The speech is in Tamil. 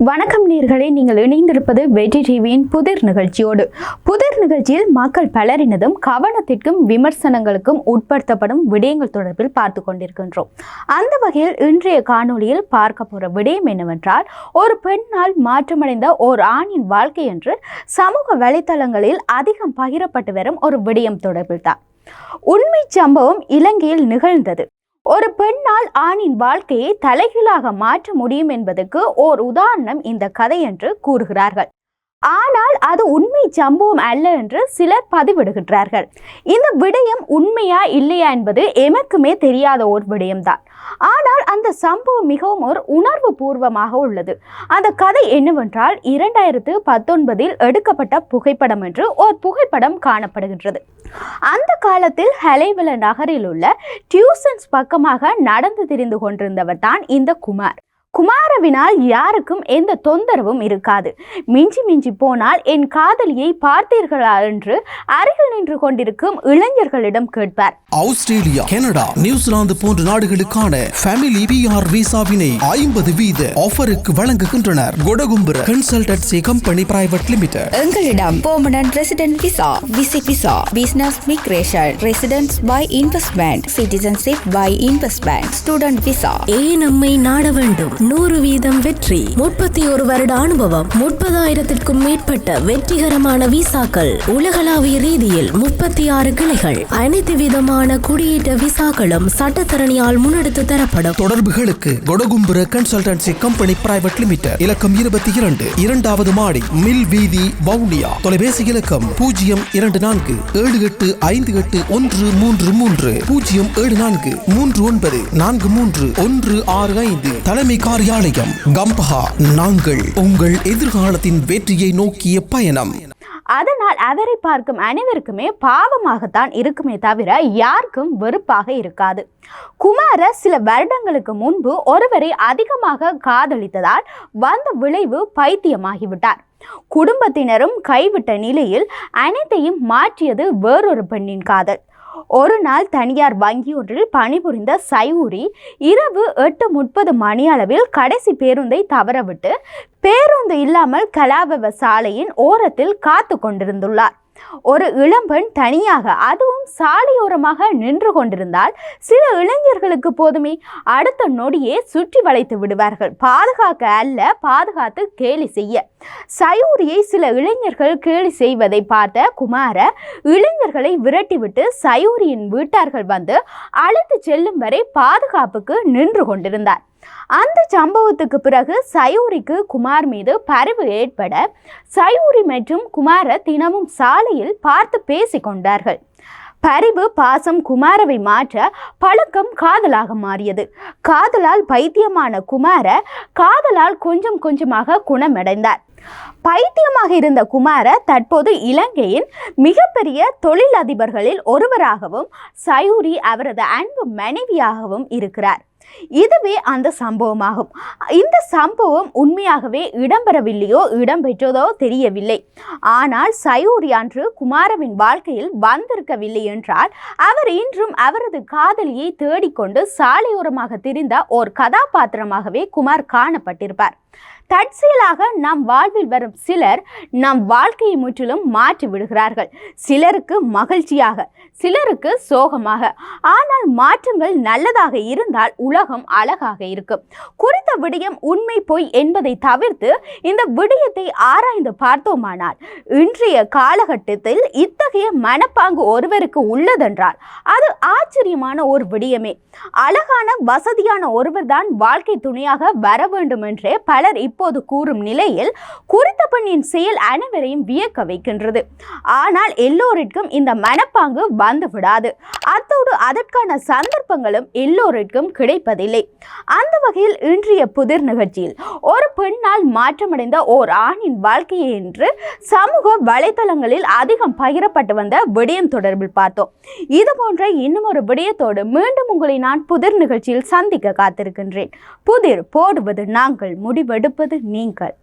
வணக்கம் நேர்களை நீங்கள் இணைந்திருப்பது வெற்றி டிவியின் புதிர் நிகழ்ச்சியோடு. புதிர் நிகழ்ச்சியில் மக்கள் பலரினதும் கவனத்திற்கும் விமர்சனங்களுக்கும் உட்படுத்தப்படும் விடயங்கள் தொடர்பில் பார்த்து கொண்டிருக்கின்றோம். அந்த வகையில் இன்றைய காணொளியில் பார்க்க போகிற விடயம் என்னவென்றால் ஒரு பெண்ணால் மாற்றமடைந்த ஒரு ஆணின் வாழ்க்கை என்று சமூக வலைத்தளங்களில் அதிகம் பகிரப்பட்டு வரும் ஒரு விடயம் தொடர்பில் தான் உண்மை சம்பவம் இலங்கையில் நிகழ்ந்தது. ஒரு பெண்ணால் ஆணின் வாழ்க்கையை தலைகீழாக மாற்ற முடியும் என்பதற்கு ஓர் உதாரணம் இந்த கதை என்று கூறுகிறார்கள். ஆனால் அது உண்மை சம்பவம் அல்ல என்று சிலர் பதிவிடுகின்றார்கள். இந்த விடயம் உண்மையா இல்லையா என்பது எமக்குமே தெரியாத ஒரு விடயம்தான். ஆனால் அந்த சம்பவம் மிகவும் ஒரு உணர்வு பூர்வமாக உள்ளது. அந்த கதை என்னவென்றால் இரண்டாயிரத்து பத்தொன்பதில் எடுக்கப்பட்ட புகைப்படம் என்று ஒரு புகைப்படம் காணப்படுகின்றது. அந்த காலத்தில் ஹலைவில நகரில் உள்ள டியூசன்ஸ் பக்கமாக நடந்து திரிந்து கொண்டிருந்தவர் தான் இந்த குமார். குமாரவினால் யாருக்கும் எந்த தொந்தரவும் இருக்காது. மிஞ்சி மிஞ்சி போனால் என் காதலியை பார்த்தீர்களா என்று அருகில் நின்று கொண்டிருக்கும் இளைஞர்களிடம் கேட்பார். ஆஸ்திரேலியா கனடா நியூசிலாந்து போன்ற நாடுகளுக்கான ஃபேமிலி பிஆர் விசாவினை ஐம்பது வீத ஆஃபருக்கு வழங்குகின்றனர். Kodagumbura consultancy company private limited எங்களிடம் permanent resident visa visit visa business migration residence by investment citizenship by investment student visa ஏன் நம்மை நாட வேண்டும்? நூறு வீதம் வெற்றி முப்பத்தி ஒரு வருட அனுபவம் முப்பதாயிரத்திற்கும் மேற்பட்ட வெற்றிகரமான விசாக்கள். உலகளாவிய ரீதியில் முப்பத்தி ஆறு கிளைகள். அனைத்து விதமான குடியேற்ற விசாக்களும் சட்டத்தரணியால் முன்னெடுத்து தரப்படும். தொடர்புகளுக்கு Kodagumbura consultancy company private limited. இலக்கம் இருபத்தி இரண்டு இரண்டாவது மாடி மில் வீதி வவுனியா. தொலைபேசி இலக்கம் பூஜ்ஜியம் இரண்டு நான்கு ஏழு எட்டு ஐந்து எட்டு ஒன்று மூன்று மூன்று. பூஜ்ஜியம் ஏழு நான்கு மூன்று ஒன்பது நான்கு மூன்று ஒன்று ஆறு ஐந்து. தலைமை காரியாலயம் கம்பஹா நாங்கள் உங்கள் எதிர்காலத்தின் வெற்றியை நோக்கிய பயணம். அதனால் அவரை பார்க்கும் அனைவருக்குமே பாவமாகத்தான் இருக்குமே தவிர யாருக்கும் வெறுப்பாக இருக்காது. குமார சில வருடங்களுக்கு முன்பு ஒருவரை அதிகமாக காதலித்ததால் வந்த விளைவு பைத்தியமாகிவிட்டார். குடும்பத்தினரும் கைவிட்ட நிலையில் அனைத்தையும் மாற்றியது வேறொரு பெண்ணின் காதல். ஒரு நாள் தனியார் வங்கி ஒன்றில் பணிபுரிந்த சைவூரி இரவு எட்டு முப்பது மணி அளவில் கடைசி பேருந்தை தவறவிட்டு பேருந்து இல்லாமல் கலாபவ சாலையின் ஓரத்தில் காத்து கொண்டிருந்துள்ளார் ஒரு இளம்பெண் தனியாக அதுவும் சாலையோரமாக நின்று கொண்டிருந்தால் சில இளைஞர்களுக்கு போதுமே அடுத்த நொடியே சுற்றி வளைத்து விடுவார்கள். பாதுகாக்க அல்ல பாதுகாத்து கேலி செய்ய. சயூரியை சில இளைஞர்கள் கேலி செய்வதை பார்த்த குமார இளைஞர்களை விரட்டிவிட்டு சயூரியின் வீட்டார்கள் வந்து அழைத்து செல்லும் வரை பாதுகாப்புக்கு நின்று கொண்டிருந்தார். அந்த சம்பவத்துக்கு பிறகு சயூரிக்கு குமார் மீது பரிவு ஏற்பட சயூரி மற்றும் குமார தினமும் சாலையில் பார்த்து பேசிக்கொண்டார்கள். பரிவு பாசம் குமாரவை மாற்ற பழக்கம் காதலாக மாறியது. காதலால் பைத்தியமான குமார காதலால் கொஞ்சம் கொஞ்சமாக குணமடைந்தார். பைத்தியமாக இருந்த குமார தற்போது இலங்கையின் மிகப்பெரிய தொழிலதிபர்களில் ஒருவராகவும் சயூரி அவரது அன்பு மனைவியாகவும் இருக்கிறார். இதுவே அந்த சம்பவமாகும். இந்த சம்பவம் உண்மையாகவே இடம்பெறவில்லையோ இடம்பெற்றதோ தெரியவில்லை. ஆனால் சயூரி அன்று குமாரவின் வாழ்க்கையில் வந்திருக்கவில்லை என்றால் அவர் இன்றும் அவரது காதலியை தேடிக்கொண்டு சாலையோரமாக திரிந்த ஓர் கதாபாத்திரமாகவே குமார் காணப்பட்டிருப்பார். தற்செயலாக நம் வாழ்வில் வரும் சிலர் நம் வாழ்க்கையை முற்றிலும் மாற்றி விடுகிறார்கள். சிலருக்கு மகிழ்ச்சியாக சிலருக்கு சோகமாக. ஆனால் மாற்றங்கள் நல்லதாக இருந்தால் உலகம் அழகாக இருக்கும். குறித்த விடயம் உண்மை பொய் என்பதை தவிர்த்து இந்த விடயத்தை ஆராய்ந்து பார்த்தோமானால் இன்றைய காலகட்டத்தில் இத்தகைய மனப்பாங்கு ஒருவருக்கு உள்ளதென்றால் அது ஆச்சரியமான ஒரு விடயமே. அழகான வசதியான ஒருவர்தான் வாழ்க்கை துணையாக வர வேண்டும் என்றே பலர் இப்போது கூறும் நிலையில் குறித்த பெண்ணின் செயல் அனைவரையும் வியக்க வைக்கின்றது. ஆனால் எல்லோருக்கும் இந்த மனப்பாங்கு வந்து விடாது அத்தோடு அதற்கான சந்தர்ப்பங்களும் எல்லோருக்கும் கிடைப்பதில்லை. அந்த வகையில் இன்றைய புதிர் நிகழ்ச்சியில் ஒரு பெண்ணால் மாற்றமடைந்த ஓர் ஆணின் வாழ்க்கையை என்று சமூக வலைத்தளங்களில் அதிகம் பகிரப்பட்டு வந்த விடயம் தொடர்பில் பார்த்தோம். இது போன்ற இன்னும் ஒரு விடயத்தோடு மீண்டும் உங்களை நான் புதிர் நிகழ்ச்சியில் சந்திக்க காத்திருக்கின்றேன். புதிர் போடுவது நாங்கள் முடிவெடுப்பது நீங்கள்